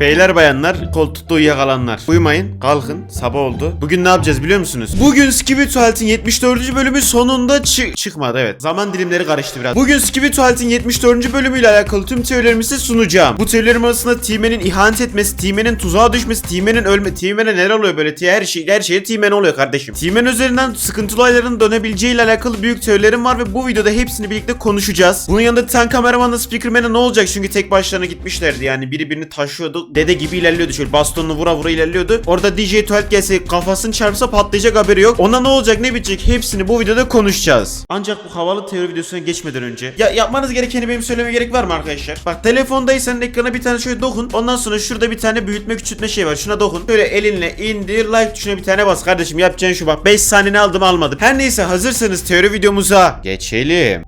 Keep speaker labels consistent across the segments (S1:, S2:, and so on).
S1: Beyler bayanlar, koltukta uyuyakalanlar. Uyumayın, kalkın. Sabah oldu. Bugün ne yapacağız biliyor musunuz? Bugün Skibidi Tuvalet'in 74. bölümü sonunda çı- çıkmadı evet. Zaman dilimleri karıştı biraz. Bugün Skibidi Tuvalet'in 74. bölümüyle alakalı tüm teorilerimizi sunacağım. Bu teorilerim arasında Timen'in ihanet etmesi, Timen'in tuzağa düşmesi, Timen'in ölme, Timen'e neler oluyor böyle? Her şey her şeye Timen oluyor kardeşim. Timen üzerinden sıkıntılı olayların dönebileceğiyle alakalı büyük teorilerim var ve bu videoda hepsini birlikte konuşacağız. Bunun yanında Titan kameramanla Speakerman'e ne olacak? Çünkü tek başlarına gitmişlerdi yani biri birini taşıyordu. Dede gibi ilerliyordu şöyle bastonunu vura vura ilerliyordu. Orada DJ Tuvalet gelse kafasını çarpsa patlayacak haberi yok. Ona ne olacak ne bitecek hepsini bu videoda konuşacağız. Ancak bu havalı teori videosuna geçmeden önce ya yapmanız gerekeni benim söylememe gerek var mı arkadaşlar? Bak telefondaysan ekrana bir tane şöyle dokun. Ondan sonra şurada bir tane büyütme küçültme şey var. Şuna dokun. Böyle elinle indir like tuşuna bir tane bas kardeşim. Yapacağın şu bak. 5 saniyeni aldım almadım. Her neyse hazırsanız teori videomuza geçelim.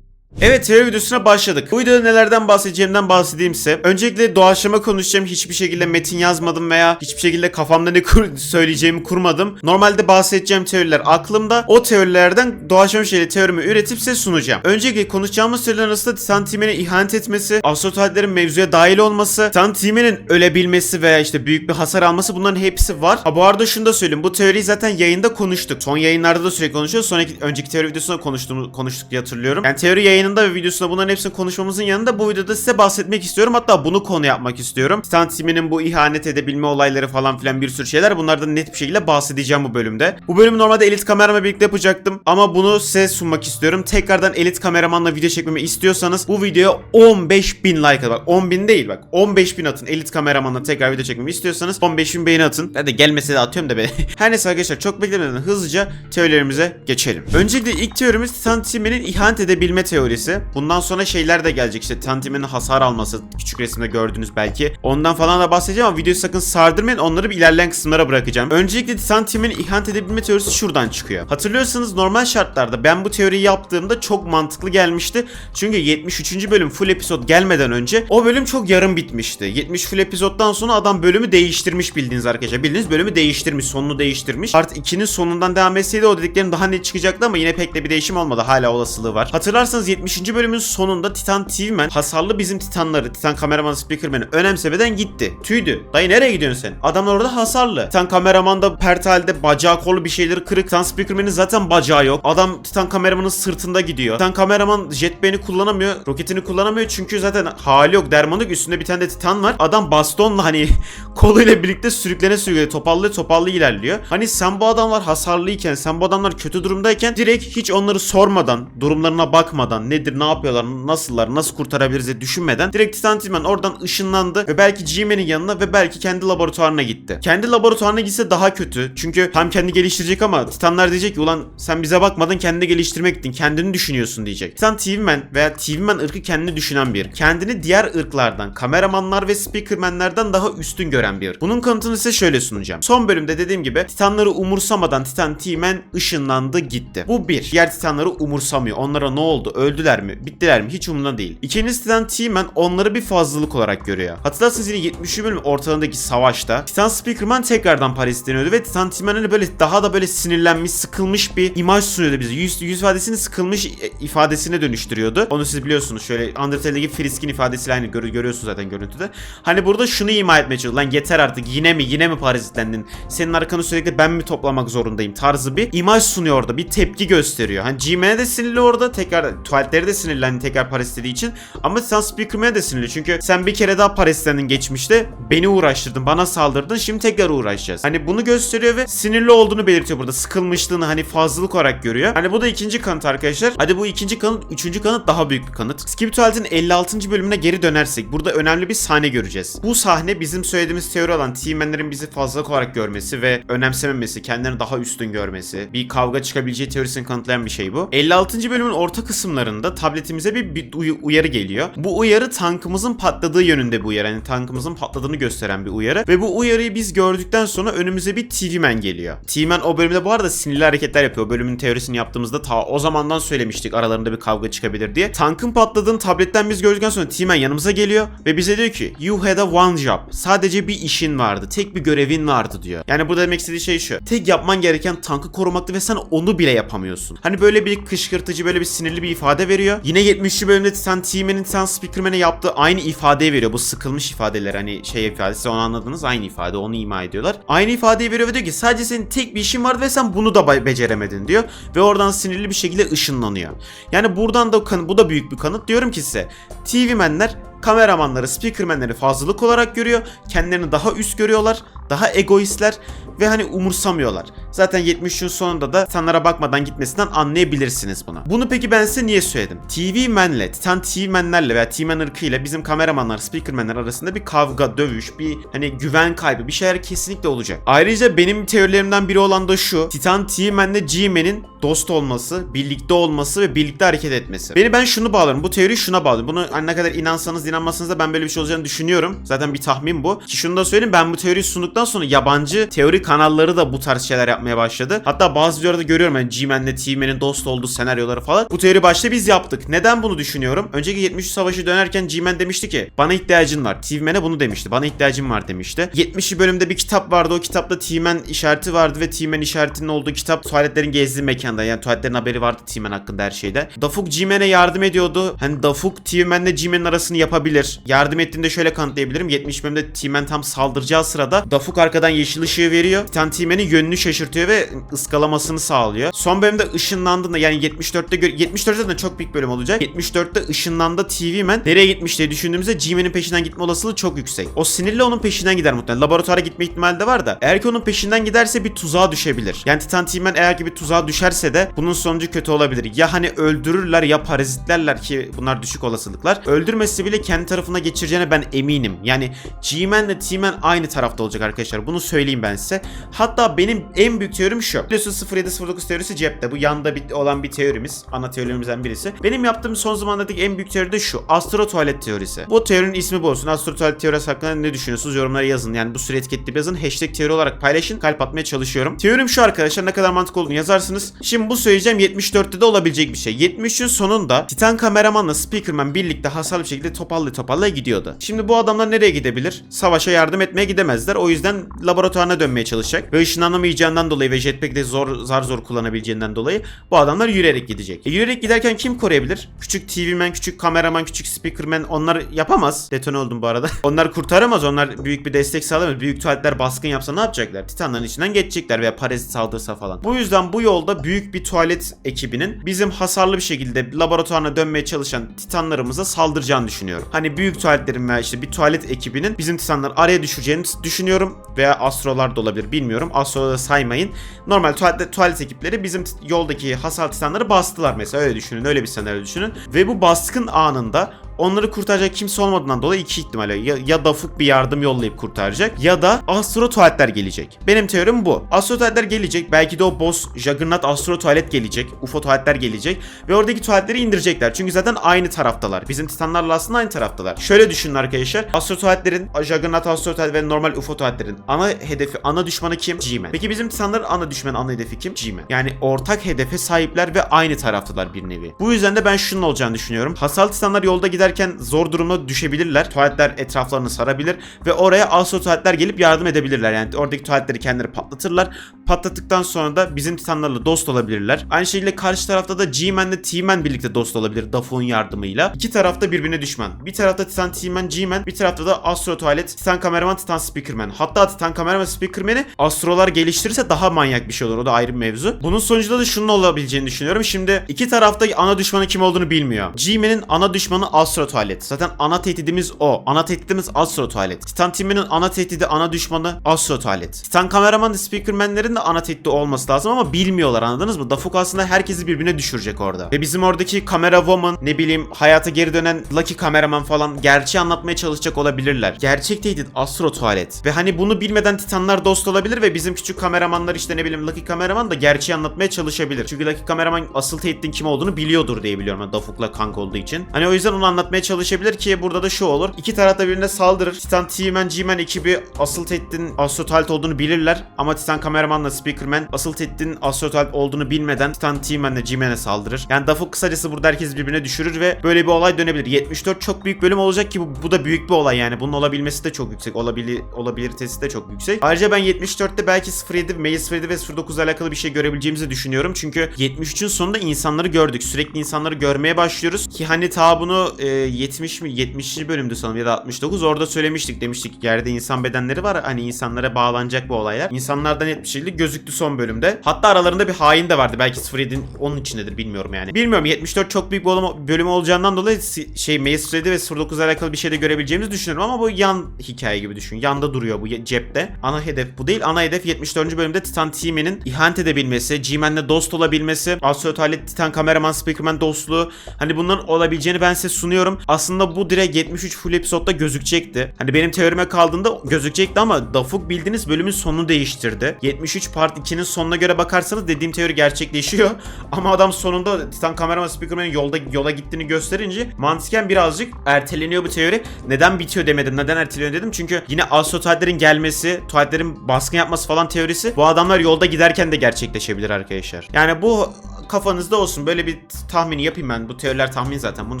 S1: Evet teori videosuna başladık. Bu videoda nelerden bahsedeceğimden bahsedeyim size. Öncelikle doğaçlama konuşacağım. Hiçbir şekilde metin yazmadım veya hiçbir şekilde kafamda ne kur- söyleyeceğimi kurmadım. Normalde bahsedeceğim teoriler aklımda. O teorilerden doğaçlama şeyle teorimi üretip size sunacağım. Öncelikle konuşacağımız teoriler arasında Titan Timen'e ihanet etmesi, astrotuvaletlerin mevzuya dahil olması, Titan Timen'in ölebilmesi veya işte büyük bir hasar alması bunların hepsi var. Ha bu arada şunu da söyleyeyim. Bu teoriyi zaten yayında konuştuk. Son yayınlarda da sürekli konuşuyoruz. Sonraki önceki teori videosunda konuştuğumu konuştuk diye hatırlıyorum. Yani teori yayınında ve videosunda bunların hepsini konuşmamızın yanında bu videoda size bahsetmek istiyorum. Hatta bunu konu yapmak istiyorum. Titan Timen'in bu ihanet edebilme olayları falan filan bir sürü şeyler. Bunlardan net bir şekilde bahsedeceğim bu bölümde. Bu bölümü normalde elit kameramla birlikte yapacaktım. Ama bunu size sunmak istiyorum. Tekrardan elit kameramanla video çekmemi istiyorsanız bu videoya 15 bin like atın. Bak 10 bin değil bak. 15 bin atın. Elit kameramanla tekrar video çekmemi istiyorsanız 15 bin beğeni atın. Hadi gelmese de atıyorum da be. Her neyse arkadaşlar çok beklemeden hızlıca teorilerimize geçelim. Öncelikle ilk teorimiz Titan Timen'in ihanet edebilme teorisi. Bundan sonra şeyler de gelecek işte Titan Timen'in hasar alması. Küçük resimde gördünüz belki. Ondan falan da bahsedeceğim ama videoyu sakın sardırmayın. Onları bir ilerleyen kısımlara bırakacağım. Öncelikle Titan Timen'in ihanet edebilme teorisi şuradan çıkıyor. Hatırlıyorsanız normal şartlarda ben bu teoriyi yaptığımda çok mantıklı gelmişti. Çünkü 73. bölüm full episode gelmeden önce o bölüm çok yarım bitmişti. 70 full episode'dan sonra adam bölümü değiştirmiş bildiğiniz arkadaşlar. Bildiğiniz bölümü değiştirmiş, sonunu değiştirmiş. Part 2'nin sonundan devam etseydi o dediklerim daha net çıkacaktı ama yine pek de bir değişim olmadı. Hala olasılığı var. Hatırlarsanız 70. bölümün sonunda Titan TV-Man hasarlı bizim Titanları, Titan kameraman Speakerman'ı önemsemeden gitti. Tüydü. Dayı nereye gidiyorsun sen? Adamlar orada hasarlı. Titan kameraman da pert halde bacağı kolu bir şeyleri kırık. Titan Speakerman'ın zaten bacağı yok. Adam Titan kameramanın sırtında gidiyor. Titan kameraman jetpack'ini kullanamıyor. Roketini kullanamıyor çünkü zaten hali yok. Dermanı yok. Üstünde bir tane de Titan var. Adam bastonla hani koluyla birlikte sürüklene sürüklene topallı topallı ilerliyor. Hani sen bu adamlar hasarlıyken, sen bu adamlar kötü durumdayken direkt hiç onları sormadan, durumlarına bakmadan, nedir, ne yapıyorlar, nasıllar, nasıl kurtarabiliriz diye düşünmeden direkt Titan Timan oradan ışınlandı ve belki G-Man'in yanına ve belki kendi laboratuvarına gitti. Kendi laboratuvarına gitse daha kötü. Çünkü tam kendi geliştirecek ama Titanlar diyecek ki ulan sen bize bakmadın kendini geliştirmek gittin. Kendini düşünüyorsun diyecek. Titan TV-Man veya TV-Man ırkı kendini düşünen bir. Kendini diğer ırklardan, kameramanlar ve speakermenlerden daha üstün gören bir. Bunun kanıtını size şöyle sunacağım. Son bölümde dediğim gibi Titanları umursamadan Titan T-Man ışınlandı gitti. Bu bir. Diğer Titanları umursamıyor. Onlara ne oldu? Öldüler mi? Bittiler mi? Hiç umurunda değil. İkincisi Titan T-Man onları bir fazlalık olarak görüyor. Hatırlarsanız yine 70. bölüm ortalarındaki savaşta Titan Speakerman tekrardan Paris deniyordu ve Titan T-Man hani böyle daha da böyle sinirlenmiş, sıkılmış bir imaj sunuyordu bize. Yüz, yüz ifadesini sıkılmış e, ifadesine dönüştürüyordu. Onu siz biliyorsunuz. Şöyle Undertale'deki Frisk'in ifadesiyle aynı gör- görüyorsunuz zaten görüntüde. Hani burada şunu ima etmeye çalışıyor. Lan yeter artık yine mi yine mi parazitlendin? Senin arkanı sürekli ben mi toplamak zorundayım tarzı bir imaj sunuyor orada. Bir tepki gösteriyor. Hani G-Man'e de sinirli orada. Tekrar tuvaletleri de sinirlendi tekrar Paris dediği için. Ama Titan Speakerman'e de sinirli. Çünkü sen bir kere daha Parislendin geçmişte. Beni uğraştırdın. Bana saldırdın. Şimdi tekrar uğraşacağız. Hani bunu gösteriyor ve sinirli olduğunu belirtiyor burada. Sıkılmışlığını hani fazlalık olarak görüyor. Hani bu da ikinci kanıt arkadaşlar. Hadi bu ikinci kanıt. Üçüncü kanıt daha büyük bir kanıt. Skip Tuvalet'in 56. bölümüne geri dönersek burada önemli bir sahne göreceğiz. Bu sahne bizim söylediğimiz teori olan T-Man'lerin bizi fazlalık olarak görmesi ve önemsememesi, kendilerini daha üstün görmesi, bir kavga çıkabileceği teorisini kanıtlayan bir şey bu. 56. bölümün orta kısımlarında tabletimize bir, bir uy- uyarı geliyor. Bu uyarı tankımızın patladığı yönünde bir uyarı. Yani tankımızın patladığını gösteren bir uyarı. Ve bu uyarıyı biz gördükten sonra önümüze bir TV-Man geliyor. TV-Man o bölümde bu arada sinirli hareketler yapıyor. Bölümün teorisini yaptığımızda ta o zamandan söylemiştik aralarında bir kavga çıkabilir diye. Tankın patladığını tabletten biz gördükten sonra T-Man yanımıza geliyor ve bize diyor ki You had a one job. Sadece bir işin vardı. Tek bir görevin vardı diyor. Yani burada demek istediği şey şu. Tek yapman gereken tankı korumaktı ve sen onu bile yapamıyorsun. Hani böyle bir kışkırtıcı böyle bir sinirli bir ifade veriyor. Yine 70. bölümde Titan T-Man'in Titan Speakerman'e yaptığı aynı ifadeyi veriyor. Bu sıkılmış ifadeler hani şey ifadesi onu anladınız aynı ifade onu ima ediyorlar. Aynı ifadeyi veriyor ve diyor ki sadece senin tek bir işin vardı ve sen bunu da be- beceremedin diyor. Ve oradan sinirli bir şekilde ışınlanıyor. Yani buradan da bu da büyük bir kanıt. Diyorum ki size TV menler kameramanları, speakermenleri fazlalık olarak görüyor. Kendilerini daha üst görüyorlar. Daha egoistler ve hani umursamıyorlar. Zaten 73'ün sonunda da Titanlara bakmadan gitmesinden anlayabilirsiniz bunu. Bunu peki ben size niye söyledim? TV menle, Titan TV menlerle veya TV men ırkıyla bizim kameramanlar, speakermenler arasında bir kavga, dövüş, bir hani güven kaybı bir şeyler kesinlikle olacak. Ayrıca benim teorilerimden biri olan da şu. Titan TV menle G-Man'in dost olması, birlikte olması ve birlikte hareket etmesi. Beni ben şunu bağlarım. Bu teori şuna bağlıyorum. Bunu hani ne kadar inansanız inanmasanız da ben böyle bir şey olacağını düşünüyorum. Zaten bir tahmin bu. Ki şunu da söyleyeyim ben bu teoriyi sunduktan sonra yabancı teori kanalları da bu tarz şeyler yapmaya başladı. Hatta bazı videolarda görüyorum yani G-Man'le T-Man'in dost olduğu senaryoları falan. Bu teori başta biz yaptık. Neden bunu düşünüyorum? Önceki 73 savaşı dönerken G-Man demişti ki bana ihtiyacın var. T-Man'e bunu demişti. Bana ihtiyacım var demişti. 70. bölümde bir kitap vardı. O kitapta T-Man işareti vardı ve T-Man işaretinin olduğu kitap tuvaletlerin gezdiği mekanda. Yani tuvaletlerin haberi vardı T-Man hakkında her şeyde. Dafuk G-Man'e yardım ediyordu. Hani Dafuk T-Man'le G-Man'in arasını yapabilir. Yardım ettiğinde şöyle kanıtlayabilirim. 70 bölümde T-Man tam saldıracağı sırada Dafuk arkadan yeşil ışığı veriyor. Titan T-Man'in yönünü şaşırtıyor ve ıskalamasını sağlıyor. Son bölümde ışınlandığında yani 74'te gö- 74'te de çok büyük bölüm olacak. 74'te ışınlandı TV-Man nereye gitmiş diye düşündüğümüzde G-Man'in peşinden gitme olasılığı çok yüksek. O sinirli onun peşinden gider muhtemelen. Laboratuvara gitme ihtimali de var da. Eğer ki onun peşinden giderse bir tuzağa düşebilir. Yani Titan T-Man eğer ki bir tuzağa düşerse de bunun sonucu kötü olabilir. Ya hani öldürürler ya parazitlerler ki bunlar düşük olasılıklar. Öldürmesi bile kendi tarafına geçireceğine ben eminim. Yani G-Man ile T-Man aynı tarafta olacak arkadaşlar. Bunu söyleyeyim ben size. Hatta benim en büyük teorim şu. Biliyorsunuz 0709 teorisi cepte. Bu yanda bir, olan bir teorimiz. Ana teorimizden birisi. Benim yaptığım son zamanlardaki en büyük teori de şu. Astro tuvalet teorisi. Bu teorinin ismi bu olsun. Astro tuvalet teorisi hakkında ne düşünüyorsunuz? Yorumlara yazın. Yani bu süre etiketleyip yazın. Hashtag teori olarak paylaşın. Kalp atmaya çalışıyorum. Teorim şu arkadaşlar. Ne kadar mantıklı olduğunu yazarsınız. Şimdi bu söyleyeceğim 74'te de olabilecek bir şey. 73'ün sonunda Titan kameramanla Speakerman birlikte hasarlı bir şekilde topallaya topallaya gidiyordu. Şimdi bu adamlar nereye gidebilir? Savaşa yardım etmeye gidemezler. O yüzden laboratuvarına dönmeye çalışacak. Ve ışınlanamayacağından dolayı ve jetpack'i de zor zar zor kullanabileceğinden dolayı bu adamlar yürüyerek gidecek. E, yürüyerek giderken kim koruyabilir? Küçük TV man, küçük kameraman, küçük speakerman onlar yapamaz. Detone oldum bu arada. onlar kurtaramaz. Onlar büyük bir destek sağlamaz. Büyük tuvaletler baskın yapsa ne yapacaklar? Titanların içinden geçecekler veya parazit saldırsa falan. Bu yüzden bu yolda büyük bir tuvalet ekibinin bizim hasarlı bir şekilde laboratuvarına dönmeye çalışan titanlarımıza saldıracağını düşünüyorum. Hani büyük tuvaletlerin veya işte bir tuvalet ekibinin bizim titanları araya düşüreceğini düşünüyorum. Veya astrolar da olabilir bilmiyorum. Astroları saymayın. Normal tuvalet, tuvalet ekipleri bizim yoldaki hasar titanları bastılar mesela öyle düşünün. Öyle bir senaryo düşünün. Ve bu baskın anında onları kurtaracak kimse olmadığından dolayı iki ihtimalle ya, ya Dafuk bir yardım yollayıp kurtaracak ya da astro tuvaletler gelecek. Benim teorim bu. Astro tuvaletler gelecek. Belki de o boss Juggernaut astro tuvalet gelecek. UFO tuvaletler gelecek ve oradaki tuvaletleri indirecekler. Çünkü zaten aynı taraftalar. Bizim titanlarla aslında aynı taraftalar. Şöyle düşünün arkadaşlar. Astro tuvaletlerin Juggernaut astro tuvalet ve normal UFO tuvaletlerin ana hedefi, ana düşmanı kim? G-Man. Peki bizim titanların ana düşmanı, ana hedefi kim? G-Man. Yani ortak hedefe sahipler ve aynı taraftalar bir nevi. Bu yüzden de ben şunun olacağını düşünüyorum. Hasarlı titanlar yolda giderken zor durumda düşebilirler. Tuvaletler etraflarını sarabilir ve oraya astro tuvaletler gelip yardım edebilirler. Yani oradaki tuvaletleri kendileri patlatırlar. Patlattıktan sonra da bizim titanlarla dost olabilirler. Aynı şekilde karşı tarafta da G-Man ile T-Man birlikte dost olabilir Dafuk'un yardımıyla. İki tarafta birbirine düşman. Bir tarafta Titan T-Man, G-Man, bir tarafta da Astro Tuvalet, Titan Kameraman, Titan Speakerman. Hatta Titan Kameraman Speakerman'i Astrolar geliştirirse daha manyak bir şey olur. O da ayrı bir mevzu. Bunun sonucunda da şunun olabileceğini düşünüyorum. Şimdi iki tarafta ana düşmanı kim olduğunu bilmiyor. G-Man'in ana düşmanı Astro Tuvalet. Zaten ana tehdidimiz o. Ana tehdidimiz Astro Tuvalet. Titan Team'in ana tehdidi, ana düşmanı Astro Tuvalet. Titan Kameraman, Speakerman'lerin de ana tehdidi olması lazım ama bilmiyorlar anladınız mı? Dafuk aslında herkesi birbirine düşürecek orada. Ve bizim oradaki kamera woman, ne bileyim hayata geri dönen Lucky kameraman falan gerçeği anlatmaya çalışacak olabilirler. Gerçek tehdit Astro Tuvalet. Ve hani bunu bilmeden Titanlar dost olabilir ve bizim küçük kameramanlar işte ne bileyim Lucky kameraman da gerçeği anlatmaya çalışabilir. Çünkü Lucky kameraman asıl tehditin kim olduğunu biliyordur diye biliyorum ben Dafuk'la kanka olduğu için. Hani o yüzden onu anlatmaya anlatmaya çalışabilir ki burada da şu olur. İki taraf da birbirine saldırır. Titan T-Man G-Man ekibi asıl tehditin Astrotalp olduğunu bilirler. Ama Titan Kameraman'la Speakerman asıl tehditin Astrotalp olduğunu bilmeden Titan T-Man'le G-Man'e saldırır. Yani Dafuk kısacası burada herkes birbirine düşürür ve böyle bir olay dönebilir. 74 çok büyük bölüm olacak ki bu, bu da büyük bir olay yani. Bunun olabilmesi de çok yüksek. Olabili, olabilitesi de çok yüksek. Ayrıca ben 74'te belki 07, May 07 ve 09 ile alakalı bir şey görebileceğimizi düşünüyorum. Çünkü 73'ün sonunda insanları gördük. Sürekli insanları görmeye başlıyoruz. Ki hani ta bunu e, 70 mi 70. bölümde sanırım ya da 69 orada söylemiştik. Demiştik yerde insan bedenleri var. Hani insanlara bağlanacak bu olaylar. İnsanlardan net bir şekilde gözüktü son bölümde. Hatta aralarında bir hain de vardı. Belki 07'nin onun içindedir bilmiyorum yani. Bilmiyorum 74 çok büyük bir bölüm olacağından dolayı şey May 07 ve 09 ile alakalı bir şey de görebileceğimizi düşünüyorum ama bu yan hikaye gibi düşün. Yanda duruyor bu cepte. Ana hedef bu değil. Ana hedef 74. bölümde Titan T-Man'in ihanet edebilmesi, G-Man'le dost olabilmesi, Astro Talet Titan Kameraman Speakerman dostluğu. Hani bunların olabileceğini ben size sunuyorum. Aslında bu direkt 73 full episode'da gözükecekti. Hani benim teorime kaldığında gözükecekti ama Dafuk bildiğiniz bölümün sonunu değiştirdi. 73 part 2'nin sonuna göre bakarsanız dediğim teori gerçekleşiyor. Ama adam sonunda Titan Kameraman Speakerman'in yolda yola gittiğini gösterince mantıken birazcık erteleniyor bu teori. Neden bitiyor demedim. Neden erteleniyor dedim. Çünkü yine Astro Taletlerin gelmesi, Taletlerin baskın yapması falan teorisi bu adamlar yolda giderken de gerçekleşebilir arkadaşlar. Yani bu kafanızda olsun. Böyle bir tahmini yapayım ben. Bu teoriler tahmin zaten. Bunu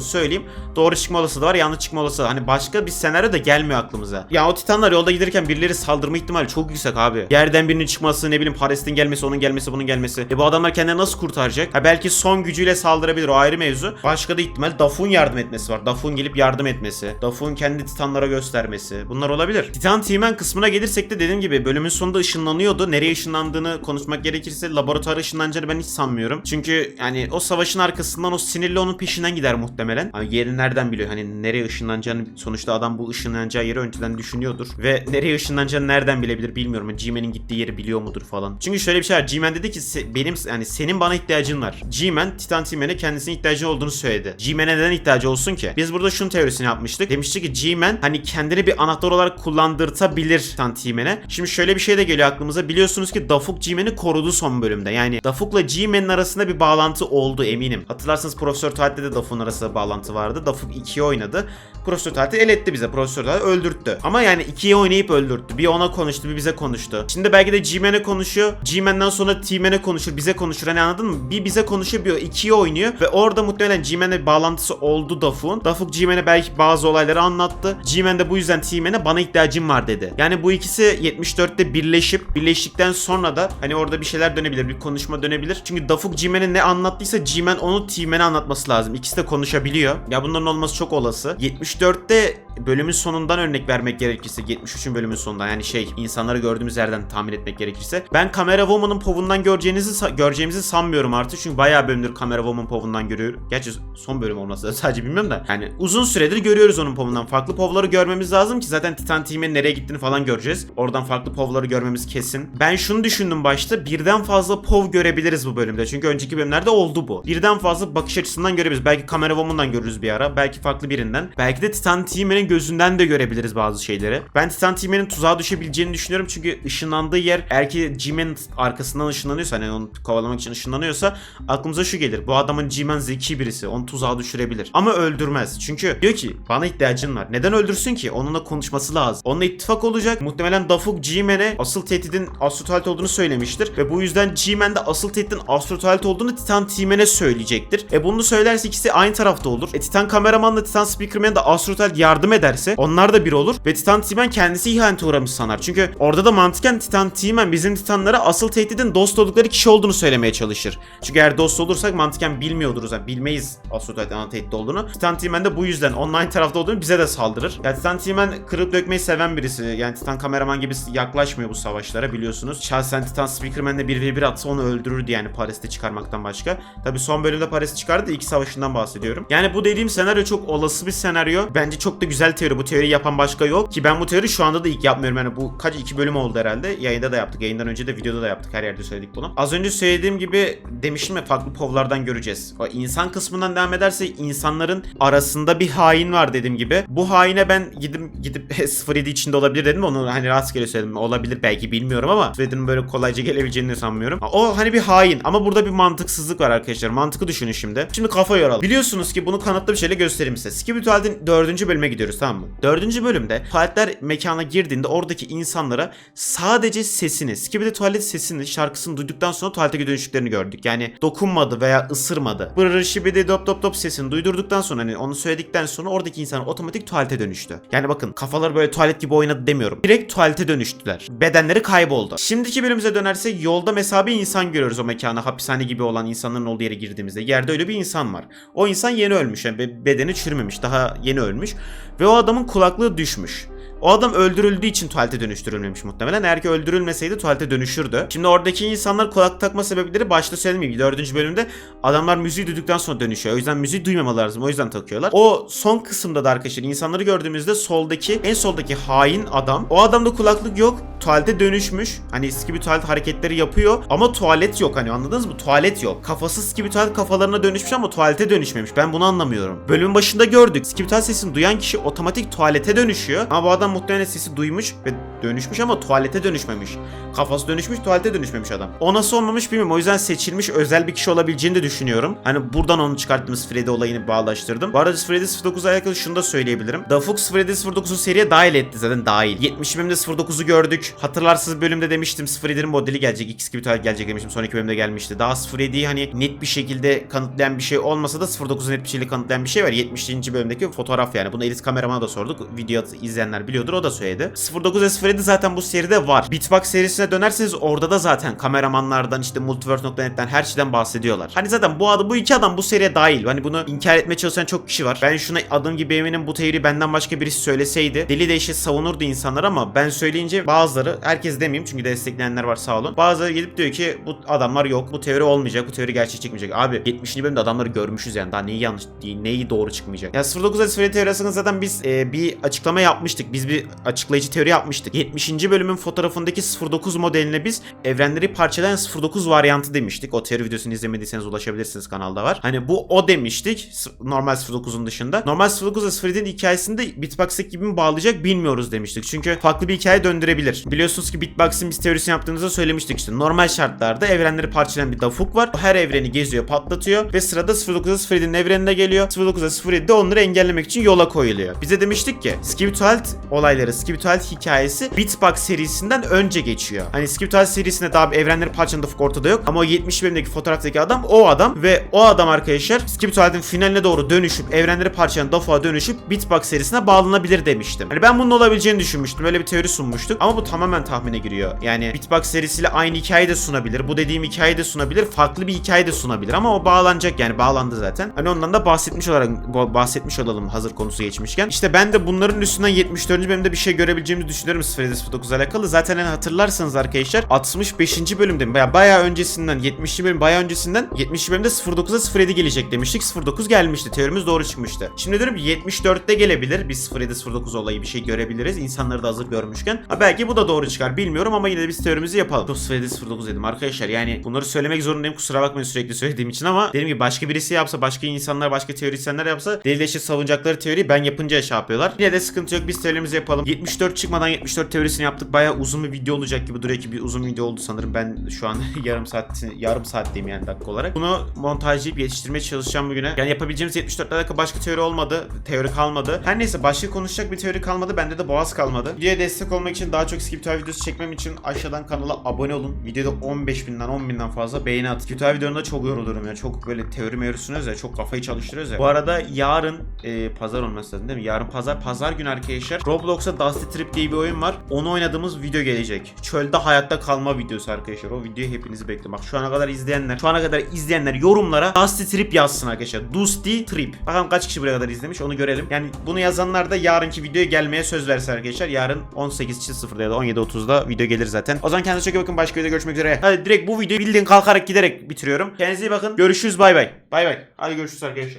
S1: söyleyeyim. Doğru çıkma olasılığı da var, yanlış çıkma olasılığı. Hani başka bir senaryo da gelmiyor aklımıza. Ya o titanlar yolda giderken birileri saldırma ihtimali çok yüksek abi. Yerden birinin çıkması, ne bileyim Paris'in gelmesi, onun gelmesi, bunun gelmesi. E bu adamlar kendini nasıl kurtaracak? Ha belki son gücüyle saldırabilir. O ayrı mevzu. Başka da ihtimal Dafun yardım etmesi var. Dafun gelip yardım etmesi. Dafun kendi titanlara göstermesi. Bunlar olabilir. Titan T-Man kısmına gelirsek de dediğim gibi bölümün sonunda ışınlanıyordu. Nereye ışınlandığını konuşmak gerekirse laboratuvara ışınlanacağını ben hiç sanmıyorum. Çünkü yani o savaşın arkasından o sinirli onun peşinden gider muhtemelen. Hani yerini nereden biliyor? Hani nereye ışınlanacağını sonuçta adam bu ışınlanacağı yeri önceden düşünüyordur. Ve nereye ışınlanacağını nereden bilebilir bilmiyorum. Yani G-Man'in gittiği yeri biliyor mudur falan. Çünkü şöyle bir şey var. G-Man dedi ki "Se- benim yani senin bana ihtiyacın var. G-Man Titan T-Man'e kendisine ihtiyacı olduğunu söyledi. G-Man'e neden ihtiyacı olsun ki? Biz burada şunun teorisini yapmıştık. Demiştik ki G-Man hani kendini bir anahtar olarak kullandırtabilir Titan T-Man'e. Şimdi şöyle bir şey de geliyor aklımıza. Biliyorsunuz ki Dafuk G-Man'i korudu son bölümde. Yani Dafuk'la G-Man'in arasında bir bağlantı oldu eminim. Hatırlarsanız Profesör Tahat'te de Dafuk'un arasında bağlantı vardı. Dafuk 2'ye oynadı. Profesör Tahat'ı el etti bize. Profesör Tahat öldürttü. Ama yani ikiye oynayıp öldürttü. Bir ona konuştu, bir bize konuştu. Şimdi belki de G-Man'e konuşuyor. G-Man'den sonra T-Man'e konuşur, bize konuşur. Hani anladın mı? Bir bize konuşuyor, bir ikiye oynuyor. Ve orada muhtemelen G-Man'le bir bağlantısı oldu Dafuk'un. Dafuk G-Man'e belki bazı olayları anlattı. G-Man de bu yüzden T-Man'e bana ihtiyacım var dedi. Yani bu ikisi 74'te birleşip birleştikten sonra da hani orada bir şeyler dönebilir, bir konuşma dönebilir. Çünkü Dafuk G-Man'e ne anlattıysa G-Man onu T-Man'e anlatması lazım. İkisi de konuşabiliyor. Ya bunların olması çok olası. 74'te bölümün sonundan örnek vermek gerekirse 73'ün bölümün sonundan yani şey insanları gördüğümüz yerden tahmin etmek gerekirse ben Kamera Woman'ın povundan göreceğinizi göreceğimizi sanmıyorum artık çünkü bayağı bölümdür Kamera Woman povundan görüyorum. Gerçi son bölüm olması da sadece bilmiyorum da yani uzun süredir görüyoruz onun povundan. Farklı povları görmemiz lazım ki zaten Titan Team'in nereye gittiğini falan göreceğiz. Oradan farklı povları görmemiz kesin. Ben şunu düşündüm başta birden fazla pov görebiliriz bu bölümde. Çünkü önceki bölümlerde oldu bu. Birden fazla bakış açısından görebiliriz. Belki Kamera Woman'dan görürüz bir ara. Belki farklı birinden. Belki de Titan Team'in gözünden de görebiliriz bazı şeyleri. Ben Titan Team'in tuzağa düşebileceğini düşünüyorum. Çünkü ışınlandığı yer eğer ki G-Man'in arkasından ışınlanıyorsa hani onu kovalamak için ışınlanıyorsa aklımıza şu gelir. Bu adamın G-Man zeki birisi. Onu tuzağa düşürebilir. Ama öldürmez. Çünkü diyor ki bana ihtiyacın var. Neden öldürsün ki? Onunla konuşması lazım. Onunla ittifak olacak. Muhtemelen Dafuk G-Man'e asıl tehditin Astrotalit olduğunu söylemiştir. Ve bu yüzden G-Man de asıl tehditin Astrotalit olduğunu Titan Team'e söyleyecektir. E bunu söylerse ikisi aynı tarafta olur. E Titan kameramanla Titan Speakerman da Astrotalit yardım ederse onlar da bir olur. Ve Titan Team'en kendisi ihanete uğramış sanar. Çünkü orada da mantıken Titan Team'en bizim Titanlara asıl tehditin dost oldukları kişi olduğunu söylemeye çalışır. Çünkü eğer dost olursak mantıken bilmiyorduruz. Yani bilmeyiz Astrotalit ana tehdit olduğunu. Titan Team'en de bu yüzden online tarafta olduğunu bize de saldırır. Yani Titan Team'en kırıp dökmeyi seven birisi. Yani Titan kameraman gibi yaklaşmıyor bu savaşlara biliyorsunuz. Şahsen Titan Speakerman'le 1v1 atsa onu öldürürdü yani Paris'te çıkarmaktan başka. Tabi son bölümde Paris'i çıkardı da ilk savaşından bahsediyorum. Yani bu dediğim senaryo çok olası bir senaryo. Dönüşüyor. Bence çok da güzel teori. Bu teoriyi yapan başka yok. Ki ben bu teori şu anda da ilk yapmıyorum. Yani bu kaç iki bölüm oldu herhalde. Yayında da yaptık. Yayından önce de videoda da yaptık. Her yerde söyledik bunu. Az önce söylediğim gibi demiştim ya farklı povlardan göreceğiz. O insan kısmından devam ederse insanların arasında bir hain var dediğim gibi. Bu haine ben gidip gidip 07 içinde olabilir dedim. Onu hani rastgele söyledim. Olabilir belki bilmiyorum ama 07'nin böyle kolayca gelebileceğini sanmıyorum. O hani bir hain ama burada bir mantıksızlık var arkadaşlar. Mantıklı düşünün şimdi. Şimdi kafa yoralım. Biliyorsunuz ki bunu kanıtlı bir şeyle göstereyim size. Skibidi 4. bölüme gidiyoruz tamam mı? 4. bölümde tuvaletler mekana girdiğinde oradaki insanlara sadece sesini, Skibidi Tuvalet sesini, şarkısını duyduktan sonra tuvalete dönüştüklerini gördük. Yani dokunmadı veya ısırmadı. Bırır şibidi dop dop dop sesini duydurduktan sonra hani onu söyledikten sonra oradaki insan otomatik tuvalete dönüştü. Yani bakın kafaları böyle tuvalet gibi oynadı demiyorum. Direkt tuvalete dönüştüler. Bedenleri kayboldu. Şimdiki bölümümüze dönersek yolda mesela bir insan görüyoruz o mekana. Hapishane gibi olan insanların olduğu yere girdiğimizde. Yerde öyle bir insan var. O insan yeni ölmüş. Yani be- bedeni çürümemiş. Daha yeni ölmüş. Ve o adamın kulaklığı düşmüş. O adam öldürüldüğü için tuvalete dönüştürülmemiş muhtemelen. Eğer ki öldürülmeseydi tuvalete dönüşürdü. Şimdi oradaki insanlar kulak takma sebepleri başta söylediğim gibi 4. bölümde adamlar müziği duyduktan sonra dönüşüyor. O yüzden müziği duymamaları lazım. O yüzden takıyorlar. O son kısımda da arkadaşlar insanları gördüğümüzde soldaki en soldaki hain adam. O adamda kulaklık yok. Tuvalete dönüşmüş. Hani eski gibi tuvalet hareketleri yapıyor ama tuvalet yok hani anladınız mı? Tuvalet yok. Kafası Skibidi tuvalet kafalarına dönüşmüş ama tuvalete dönüşmemiş. Ben bunu anlamıyorum. Bölümün başında gördük. Skibidi tuvalet sesini duyan kişi otomatik tuvalete dönüşüyor. Ama bu adam muhtemelen sesi duymuş ve dönüşmüş ama tuvalete dönüşmemiş. Kafası dönüşmüş tuvalete dönüşmemiş adam. O nasıl olmamış bilmiyorum. O yüzden seçilmiş özel bir kişi olabileceğini de düşünüyorum. Hani buradan onu çıkarttığımız Freddy olayını bağlaştırdım. Bu arada Freddy 09'a alakalı şunu da söyleyebilirim. Dafux Freddy 09'u seriye dahil etti zaten dahil. 70 bölümde 09'u gördük. Hatırlarsınız bölümde demiştim 07'nin modeli gelecek. X gibi gelecek demiştim. Sonraki bölümde gelmişti. Daha 07'yi hani net bir şekilde kanıtlayan bir şey olmasa da 09'u net bir şekilde kanıtlayan bir şey var. 70. bölümdeki fotoğraf yani. Bunu Elis kameramana da sorduk. Video izleyenler biliyordur. O da söyledi. 09 ve 07 zaten bu seride var. Beatbox serisine dönerseniz orada da zaten kameramanlardan işte multiverse.net'ten her şeyden bahsediyorlar. Hani zaten bu adam bu iki adam bu seriye dahil. Hani bunu inkar etmeye çalışan çok kişi var. Ben şuna adım gibi eminim bu teori benden başka birisi söyleseydi deli deşe savunurdu insanlar ama ben söyleyince bazıları herkes demeyeyim çünkü destekleyenler var sağ olun. Bazıları gelip diyor ki bu adamlar yok. Bu teori olmayacak. Bu teori gerçek çıkmayacak. Abi 70. bölümde adamları görmüşüz yani. Daha neyi yanlış neyi doğru çıkmayacak. Ya 09 ve 07 teorisini zaten biz e, bir açıklama yapmıştık. Biz bir açıklayıcı teori yapmıştık. 70. bölümün fotoğrafındaki 09 modeline biz evrenleri parçalayan 09 varyantı demiştik. O teori videosunu izlemediyseniz ulaşabilirsiniz kanalda var. Hani bu o demiştik. Normal 09'un dışında. Normal 09 ve 07'nin hikayesini de Bitbox'taki gibi mi bağlayacak bilmiyoruz demiştik. Çünkü farklı bir hikaye döndürebilir. Biliyorsunuz ki Bitbox'ın biz teorisini yaptığımızda söylemiştik işte. Normal şartlarda evrenleri parçalayan bir dafuk var. Her evreni geziyor, patlatıyor ve sırada 09'a 07'nin evrenine geliyor. 09'a 07'de onları engellemek için yola koyuluyor. Bize demiştik ki Skibidi Tuvalet olayları, Skibidi Tuvalet hikayesi Bitbox serisinden önce geçiyor. Hani Skibidi Tuvalet serisinde daha evrenleri parçalayan dafuk ortada yok ama o 70 bölümdeki fotoğraftaki adam o adam ve o adam arkadaşlar Skibidi Tuvalet'in finaline doğru dönüşüp evrenleri parçalayan dafuğa dönüşüp Bitbox serisine bağlanabilir demiştim. Hani ben bunun olabileceğini düşünmüştüm. Öyle bir teori sunmuştuk ama bu tamamen tahmine giriyor. Yani Bitbox serisiyle aynı hikayeyi de sunabilir. Bu dediğim hikayeyi de sunabilir. Farklı bir hikaye de sunabilir ama o bağlanacak yani bağlandı zaten. Hani ondan da bahsetmiş olarak bahsetmiş olalım hazır konusu geçmişken. İşte ben de bunların üstünden 74. bölümde bir şey görebileceğimizi düşünüyorum Freddy 09 alakalı. Zaten hani hatırlarsanız arkadaşlar 65. bölümde bayağı, bayağı öncesinden 70. bölüm bayağı öncesinden 70. bölümde 09'a 07 gelecek demiştik. 09 gelmişti. Teorimiz doğru çıkmıştı. Şimdi diyorum ki 74'te gelebilir. Biz 07 09 olayı bir şey görebiliriz. İnsanları da hazır görmüşken. Ha belki bu da doğru çıkar bilmiyorum ama yine de biz teorimizi yapalım. 07 09 dedim arkadaşlar. Yani bunları söylemek zorundayım. Kusura bakmayın sürekli söylediğim için ama dediğim gibi başka birisi yapsa, başka insanlar, başka teorisyenler yapsa delileşe savunacakları teoriyi ben yapınca şey yapıyorlar. Yine de sıkıntı yok. Biz teorimizi yapalım. 74 çıkmadan 74 teorisini yaptık. Bayağı uzun bir video olacak gibi duruyor ki bir uzun video oldu sanırım. Ben şu an yarım saat yarım saatteyim yani dakika olarak. Bunu montajlayıp yetiştirmeye çalışacağım bugüne. Yani yapabileceğimiz 74 alakalı başka teori olmadı. Teori kalmadı. Her neyse başka konuşacak bir teori kalmadı. Bende de boğaz kalmadı. Videoya destek olmak için daha çok Skip videosu çekmem için aşağıdan kanala abone olun. Videoda 15 binden 10 binden fazla beğeni at. Skip videolarında çok yoruluyorum ya. Çok böyle teori mevri sunuyoruz ya. Çok kafayı çalıştırıyoruz ya. Bu arada yarın e, pazar olması lazım değil mi? Yarın pazar. Pazar günü arkadaşlar Roblox'ta Dusty Trip diye bir oyun var. Onu oynadığımız video gelecek. Çölde hayatta kalma videosu arkadaşlar. O videoyu hepinizi bekliyorum. Bak şu ana kadar izleyenler, şu ana kadar izleyenler yorumlara Dusty Trip yazsın arkadaşlar. Dusty Trip. Bakalım kaç kişi buraya kadar izlemiş onu görelim. Yani bunu yazanlar da yarınki videoya gelmeye söz verse arkadaşlar. Yarın 18.00'da ya da 17.30'da video gelir zaten. O zaman kendinize çok iyi bakın. Başka videoda görüşmek üzere. Hadi direkt bu videoyu bildiğin kalkarak giderek bitiriyorum. Kendinize iyi bakın. Görüşürüz bay bay. Bay bay. Hadi görüşürüz arkadaşlar.